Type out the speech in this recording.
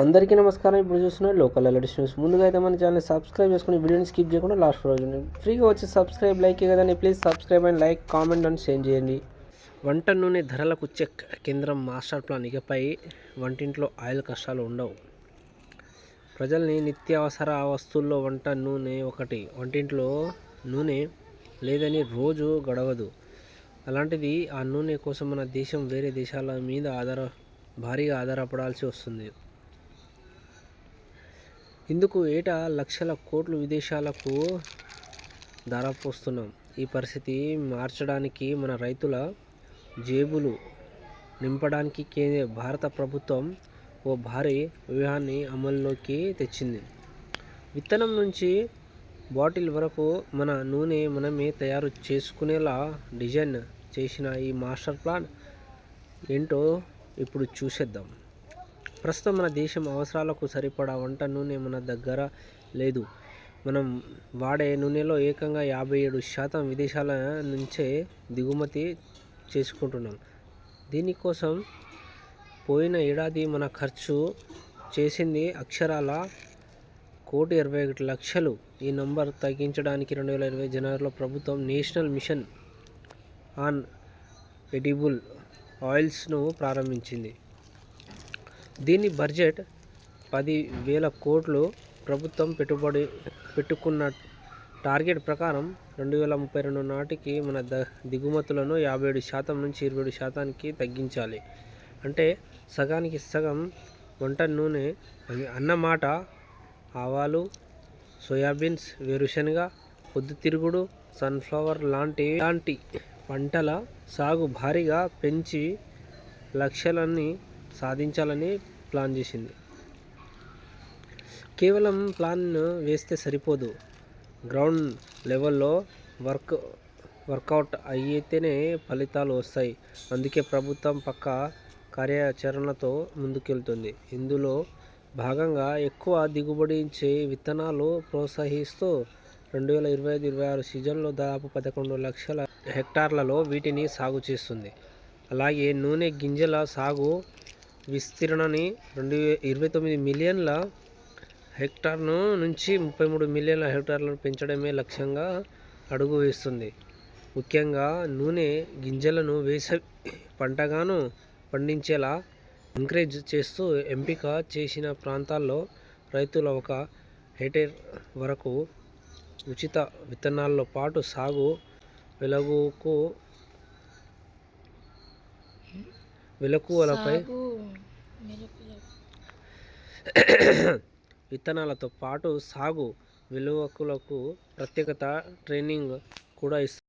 అందరికీ నమస్కారం. ఇప్పుడు చూస్తున్నారు లోకల్ అలర్ట్స్ న్యూస్. ముందుగా అయితే మన ఛానల్ సబ్స్క్రైబ్ చేసుకుని వీడియోని స్కిప్ చేయకుండా లాస్ట్ రోజు ఫ్రీగా వచ్చి సబ్స్క్రైబ్ లైక్ కదండి please subscribe and like comment and share చేయండి. వంట నూనె ధరలకు చెక్. కేంద్రం మాస్టర్ ప్లాన్ ఇకపై వంటింట్లో ఆయిల్ కష్టాలు ఉండవు. ప్రజల్ని నిత్యావసర వస్తువుల్లో వంట నూనె ఒకటి. వంటింట్లో నూనె లేదని రోజు గడవదు. అలాంటిది ఆ నూనె కోసం మన దేశం వేరే దేశాల మీద ఆధార భారీగా ఆధారపడాల్సి వస్తుంది. ఇందుకు ఏటా లక్షల కోట్లు విదేశాలకు ధారపోస్తున్నాం. ఈ పరిస్థితి మార్చడానికి మన రైతుల జేబులు నింపడానికి కేంద్ర భారత ప్రభుత్వం ఓ భారీ వ్యూహాన్ని అమల్లోకి తెచ్చింది. విత్తనం నుంచి బాటిల్ వరకు మన నూనె మనమే తయారు చేసుకునేలా డిజైన్ చేసిన ఈ మాస్టర్ ప్లాన్ ఏంటో ఇప్పుడు చూసేద్దాం. ప్రస్తుతం మన దేశం అవసరాలకు సరిపడా వంట నూనె మన దగ్గర లేదు. మనం వాడే నూనెలో ఏకంగా యాభై ఏడు శాతం విదేశాల నుంచే దిగుమతి చేసుకుంటున్నాం. దీనికోసం పోయిన ఏడాది మన ఖర్చు చేసింది అక్షరాల కోటి ఇరవై ఒకటి లక్షలు. ఈ నంబర్ తగ్గించడానికి రెండు వేల ఇరవై జనవరిలో ప్రభుత్వం నేషనల్ మిషన్ ఆన్ ఎడిబుల్ ఆయిల్స్ను ప్రారంభించింది. దీని బడ్జెట్ పది వేల కోట్లు. ప్రభుత్వం పెట్టుబడి పెట్టుకున్న టార్గెట్ ప్రకారం రెండు వేల ముప్పై రెండు నాటికి మన ద దిగుమతులను యాభై ఏడు శాతం నుంచి ఇరవై ఏడు శాతానికి తగ్గించాలి. అంటే సగానికి సగం వంట నూనె అన్నమాట ఆవాలు సోయాబీన్స్ వేరుశనగ పొద్దుతిరుగుడు సన్ఫ్లవర్ లాంటి లాంటి పంటల సాగు భారీగా పెంచి లక్షలన్నీ సాధించాలని ప్లాన్ చేసింది. కేవలం ప్లాన్ వేస్తే సరిపోదు. గ్రౌండ్ లెవెల్లో వర్క్ వర్కౌట్ అయితేనే ఫలితాలు వస్తాయి. అందుకే ప్రభుత్వం పక్క కార్యాచరణతో ముందుకెళ్తుంది. ఇందులో భాగంగా ఎక్కువ దిగుబడి ఇచ్చే విత్తనాలు ప్రోత్సహిస్తూ రెండు వేల ఇరవై ఐదు ఇరవై ఆరు సీజన్లో దాదాపు పదకొండు లక్షల హెక్టార్లలో వీటిని సాగు చేస్తుంది. అలాగే నూనె గింజల సాగు విస్తీర్ణాన్ని రెండు ఇరవై తొమ్మిది మిలియన్ల హెక్టార్ను నుంచి ముప్పై మూడు మిలియన్ల హెక్టార్లను పెంచడమే లక్ష్యంగా అడుగు వేస్తుంది. ముఖ్యంగా నూనె గింజలను వేసవి పంటగాను పండించేలా ఎంకరేజ్ చేస్తూ ఎంపిక చేసిన ప్రాంతాల్లో రైతుల ఒక హెక్టేర్ వరకు ఉచిత విత్తనాల్లో పాటు సాగు వెలుగుకు వెలకువలపై విత్తనాలతో పాటు సాగు వెలువకులకు ప్రత్యేకత ట్రైనింగ్ కూడా ఇస్తారు